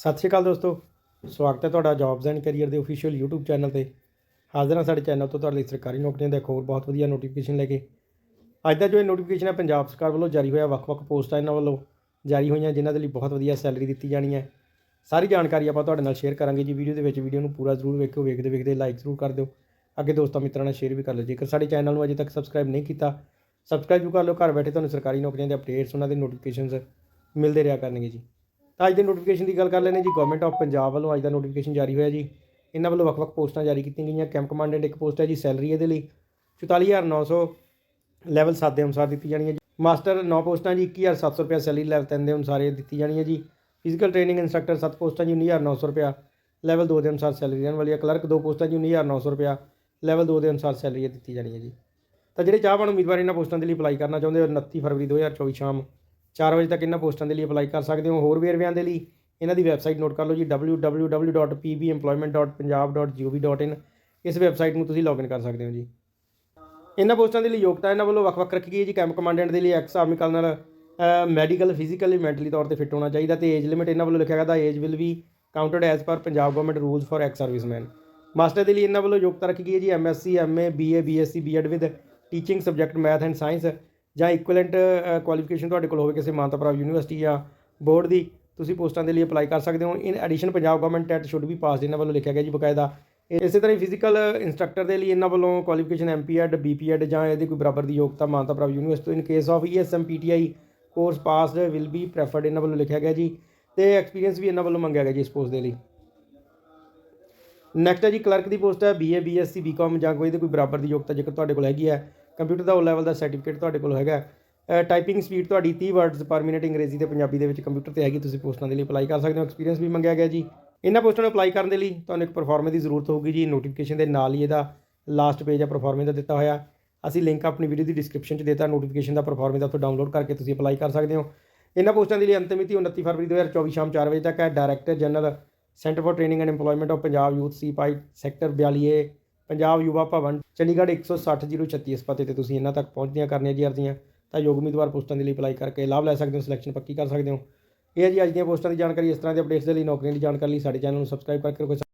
ਸਤਿ ਸ਼੍ਰੀ ਅਕਾਲ ਦੋਸਤੋ, ਸਵਾਗਤ ਹੈ ਤੁਹਾਡਾ ਜੌਬਸ ਐਂਡ ਕੈਰੀਅਰ ਦੇ ਅਫੀਸ਼ੀਅਲ YouTube ਚੈਨਲ ਤੇ। ਹਾਜ਼ਰ ਹਾਂ ਸਾਡੇ ਚੈਨਲ ਤੋਂ ਤੁਹਾਡੇ ਲਈ ਸਰਕਾਰੀ ਨੌਕਰੀਆਂ ਦਾ ਇੱਕ ਹੋਰ ਬਹੁਤ ਵਧੀਆ ਨੋਟੀਫਿਕੇਸ਼ਨ ਲੈ ਕੇ। ਅੱਜ ਦਾ ਜੋ ਇਹ ਨੋਟੀਫਿਕੇਸ਼ਨ ਹੈ, ਪੰਜਾਬ ਸਰਕਾਰ ਵੱਲੋਂ ਜਾਰੀ ਹੋਇਆ ਵੱਖ-ਵੱਖ ਪੋਸਟਾਂ ਇਹਨਾਂ ਵੱਲੋਂ। ਜਾਰੀ ਹੋਈਆਂ ਜਿਨ੍ਹਾਂ ਦੇ ਲਈ ਬਹੁਤ ਵਧੀਆ ਸੈਲਰੀ ਦਿੱਤੀ ਜਾਣੀ ਹੈ। ਸਾਰੀ ਜਾਣਕਾਰੀ ਆਪਾਂ ਤੁਹਾਡੇ ਨਾਲ ਸ਼ੇਅਰ ਕਰਾਂਗੇ ਜੀ ਵੀਡੀਓ ਦੇ ਵਿੱਚ। ਵੀਡੀਓ ਨੂੰ ਪੂਰਾ ਜ਼ਰੂਰ ਵੇਖਿਓ, ਵੇਖਦੇ ਵੇਖਦੇ ਲਾਈਕ ਜ਼ਰੂਰ ਕਰ ਦਿਓ। ਅੱਗੇ ਦੋਸਤਾਂ ਮਿੱਤਰਾਂ ਨਾਲ ਸ਼ੇਅਰ ਵੀ ਕਰ ਲਓ। ਜੇਕਰ ਸਾਡੇ ਚੈਨਲ ਨੂੰ ਅਜੇ ਤੱਕ ਸਬਸਕ੍ਰਾਈਬ ਨਹੀਂ ਕੀਤਾ ਸਬਸਕ੍ਰਾਈਬ ਵੀ ਕਰ ਲਓ। ਘਰ ਬੈਠੇ ਤੁਹਾਨੂੰ ਸਰਕਾਰੀ ਨੌਕਰੀਆਂ ਦੇ ਅਪਡੇਟਸ ਉਹਨਾਂ ਦੇ ਨੋਟੀਫਿਕੇਸ਼ਨਸ ਮਿਲਦੇ ਰਿਹਾ ਕਰਨਗੇ ਜੀ। ਤਾਂ ਅੱਜ ਦੇ ਨੋਟੀਫਿਕੇਸ਼ਨ ਦੀ ਗੱਲ ਕਰ ਲੈਣੇ ਜੀ। ਗਵਰਨਮੈਂਟ ਆਫ ਪੰਜਾਬ ਵੱਲੋਂ ਅੱਜ ਦਾ ਨੋਟੀਫਿਕੇਸ਼ਨ ਜਾਰੀ ਹੋਇਆ ਜੀ। ਇਹਨਾਂ ਵੱਲੋਂ ਵੱਖ-ਵੱਖ ਪੋਸਟਾਂ ਜਾਰੀ ਕੀਤੀਆਂ ਗਈਆਂ। ਕੈਂਪ ਕਮਾਂਡੈਂਟ ਇੱਕ ਪੋਸਟ ਹੈ ਜੀ ਸੈਲਰੀ ਇਹਦੇ ਲਈ। 44900 ਲੈਵਲ 7 ਦੇ ਅਨੁਸਾਰ ਦਿੱਤੀ ਜਾਣੀ ਹੈ ਜੀ। ਮਾਸਟਰ 9 ਪੋਸਟਾਂ ਜੀ 21700 ਰੁਪਏ ਸੈਲਰੀ ਲੈਵਲ 3 ਦੇ ਅਨੁਸਾਰ ਇਹ ਦਿੱਤੀ ਜਾਣੀ ਹੈ ਜੀ। ਫਿਜ਼ੀਕਲ ਟ੍ਰੇਨਿੰਗ ਇੰਸਟ੍ਰਕਟਰ 7 ਪੋਸਟਾਂ ਜੀ 19900 ਰੁਪਏ ਲੈਵਲ 2 ਦੇ ਅਨੁਸਾਰ ਸੈਲਰੀ ਰਹਿਣ ਵਾਲੀ ਹੈ। ਕਲਰਕ 2 ਪੋਸਟਾਂ ਜੀ 19900 ਰੁਪਏ ਲੈਵਲ 2 ਦੇ ਅਨੁਸਾਰ ਸੈਲਰੀ ਦਿੱਤੀ ਜਾਣੀ ਹੈ ਜੀ। ਤਾਂ ਜਿਹੜੇ ਚਾਹਵਾਨ ਉਮੀਦਵਾਰ ਇਹਨਾਂ ਪੋਸਟਾਂ ਦੇ ਲਈ ਅਪਲਾਈ ਕਰਨਾ ਚਾਹੁੰਦੇ ਹੋ 29 ਫਰਵਰੀ 2024 ਸ਼ਾਮ 4 ਵਜੇ ਤੱਕ ਇਹਨਾਂ ਪੋਸਟਾਂ ਦੇ ਲਈ ਅਪਲਾਈ ਕਰ ਸਕਦੇ ਹੋ, ਹੋਰ ਵੇਰਵਿਆਂ ਦੇ ਲਈ ਇਹਨਾਂ ਦੀ ਵੈਬਸਾਈਟ ਨੋਟ ਕਰ ਲਓ ਜੀ www.pbemployment.punjab.gov.in ਇਸ ਵੈਬਸਾਈਟ ਨੂੰ ਤੁਸੀਂ ਲੌਗਇਨ ਕਰ ਸਕਦੇ ਹੋ ਜੀ। ਇਹਨਾਂ ਪੋਸਟਾਂ ਦੇ ਲਈ ਯੋਗਤਾ ਇਹਨਾਂ ਵੱਲੋਂ ਵੱਖ-ਵੱਖ ਰੱਖੀ ਗਈ ਹੈ ਜੀ, ਕੈਂਪ ਕਮਾਂਡੈਂਟ ਦੇ ਲਈ ex army colonel medical, physically, mentally ਤੌਰ ਤੇ ਫਿੱਟ ਹੋਣਾ ਚਾਹੀਦਾ ਤੇ ਏਜ ਲਿਮਿਟ ਇਹਨਾਂ ਵੱਲੋਂ ਲਿਖਿਆ ਗਿਆ ਦਾ age will be counted as per Punjab government rules for ex servicemen master ਦੇ ਲਈ ਇਹਨਾਂ ਵੱਲੋਂ ਯੋਗਤਾ ਰੱਖੀ ਗਈ ਹੈ ਜੀ MSc MA BA BSc BEd with teaching subject math and science ਜਾਂ ਇਕੁਇਵਲੈਂਟ ਕੁਆਲੀਫਿਕੇਸ਼ਨ ਤੁਹਾਡੇ ਕੋਲ ਹੋਵੇ ਕਿਸੇ ਮਾਨਤਾ ਪ੍ਰਾਪਤ ਯੂਨੀਵਰਸਿਟੀ ਜਾਂ ਬੋਰਡ ਦੀ, ਤੁਸੀਂ ਪੋਸਟਾਂ ਦੇ ਲਈ ਅਪਲਾਈ ਕਰ ਸਕਦੇ ਹੋ। In addition Punjab government at should be pass ਇਹਨਾਂ ਵੱਲੋਂ ਲਿਖਿਆ ਗਿਆ ਜੀ ਬਕਾਇਦਾ। ਇਸੇ ਤਰ੍ਹਾਂ ਹੀ ਫਿਜ਼ੀਕਲ ਇੰਸਟ੍ਰਕਟਰ ਦੇ ਲਈ ਇਹਨਾਂ ਵੱਲੋਂ ਕੁਆਲੀਫਿਕੇਸ਼ਨ ਐਮਪੀਐਡ ਬੀਪੀਐਡ ਜਾਂ ਇਹਦੀ ਕੋਈ ਬਰਾਬਰ ਦੀ ਯੋਗਤਾ ਮਾਨਤਾ ਪ੍ਰਾਪਤ university in case of ESM PTI course passed will be preferred ਇਹਨਾਂ ਵੱਲੋਂ ਲਿਖਿਆ ਗਿਆ ਜੀ। ਤੇ ਐਕਸਪੀਰੀਅੰਸ ਵੀ ਇਹਨਾਂ ਵੱਲੋਂ ਮੰਗਿਆ ਗਿਆ ਜੀ ਇਸ ਪੋਸਟ ਦੇ ਲਈ। ਨੈਕਸਟ ਹੈ ਜੀ ਕਲਰਕ ਦੀ ਪੋਸਟ ਹੈ ਬੀਏ ਬੀਐਸਸੀ ਬੀਕਾਮ ਜਾਂ ਕੋਈ ਦੇ ਕੋਈ ਬਰਾਬਰ ਦੀ ਯੋਗਤਾ ਜੇਕਰ ਤੁਹਾਡੇ ਕੋਲ ਹੈਗੀ ਹੈ ਕੰਪਿਊਟਰ ਦਾ ਉਹ ਲੈਵਲ ਦਾ ਸਰਟੀਫਿਕੇਟ ਤੁਹਾਡੇ ਕੋਲ ਹੈਗਾ ਟਾਈਪਿੰਗ ਸਪੀਡ ਤੁਹਾਡੀ 30 ਵਰਡਸ ਪਰ ਮਿੰਟ ਅੰਗਰੇਜ਼ੀ ਤੇ ਪੰਜਾਬੀ ਦੇ ਵਿੱਚ ਕੰਪਿਊਟਰ ਤੇ ਹੈਗੀ, ਤੁਸੀਂ ਪੋਸਟਾਂ ਦੇ ਲਈ ਅਪਲਾਈ ਕਰ ਸਕਦੇ ਹੋ। ਐਕਸਪੀਰੀਅੰਸ ਵੀ ਮੰਗਿਆ ਗਿਆ ਜੀ। ਇਹਨਾਂ ਪੋਸਟਾਂ ਨੂੰ ਅਪਲਾਈ ਕਰਨ ਦੇ ਲਈ ਤੁਹਾਨੂੰ ਇੱਕ ਪਰਫਾਰਮੈਂਸ ਦੀ ਜ਼ਰੂਰਤ ਹੋਊਗੀ ਜੀ। ਨੋਟੀਫਿਕੇਸ਼ਨ ਦੇ ਨਾਲ ਹੀ ਇਹਦਾ ਲਾਸਟ ਪੇਜ ਹੈ ਪਰਫਾਰਮੈਂਸ ਦਾ ਦਿੱਤਾ ਹੋਇਆ। ਅਸੀਂ ਲਿੰਕ ਆਪਣੀ ਵੀਡੀਓ ਦੀ ਡਿਸਕ੍ਰਿਪਸ਼ਨ 'ਚ ਦਿੱਤਾ। ਨੋਟੀਫਿਕੇਸ਼ਨ ਦਾ ਪਰਫਾਰਮੈਂਸ ਦਾ ਉੱਥੋਂ ਡਾਊਨਲੋਡ ਕਰਕੇ ਤੁਸੀਂ ਅਪਲਾਈ ਕਰ ਸਕਦੇ ਹੋ। ਇਹਨਾਂ ਪੋਸਟਾਂ ਦੇ ਲਈ ਅੰਤਿਮ ਮਿਤੀ 29 ਫਰਵਰੀ 2024 ਸ਼ਾਮ 4 ਵਜੇ ਤੱਕ ਹੈ। Director general centre for training and EMPLOYMENT of Punjab youth ਸੀਪਾਈ sector 42A Punjab Yuva ਭਵਨ, ਚੰਡੀਗੜ੍ਹ 160036 ਇਸ ਪਤੇ ਤੇ ਤੁਸੀਂ ਇਹਨਾਂ ਤੱਕ ਪਹੁੰਚਦੀਆਂ ਕਰਨੀਆਂ ਜੀ ਅਰਜ਼ੀਆਂ, ਤਾਂ ਯੋਗ ਉਮੀਦਵਾਰ ਪੋਸਟਾਂ ਦੇ ਲਈ ਅਪਲਾਈ ਕਰਕੇ ਲਾਭ ਲੈ ਸਕਦੇ ਹੋ, ਸਿਲੈਕਸ਼ਨ ਪੱਕੀ ਕਰ ਸਕਦੇ ਹੋ। ਇਹ ਹੈ ਜੀ ਅੱਜ ਦੀਆਂ ਪੋਸਟਾਂ ਦੀ ਜਾਣਕਾਰੀ, ਇਸ ਤਰ੍ਹਾਂ ਦੇ ਅਪਡੇਟਸ ਦੇ ਲਈ ਨੌਕਰੀਆਂ ਦੀ ਜਾਣਕਾਰੀ ਲਈ ਸਾਡੇ ਚੈਨਲ ਨੂੰ ਸਬਸਕ੍ਰਾਈਬ ਕਰਕੇ ਰੱਖੋ।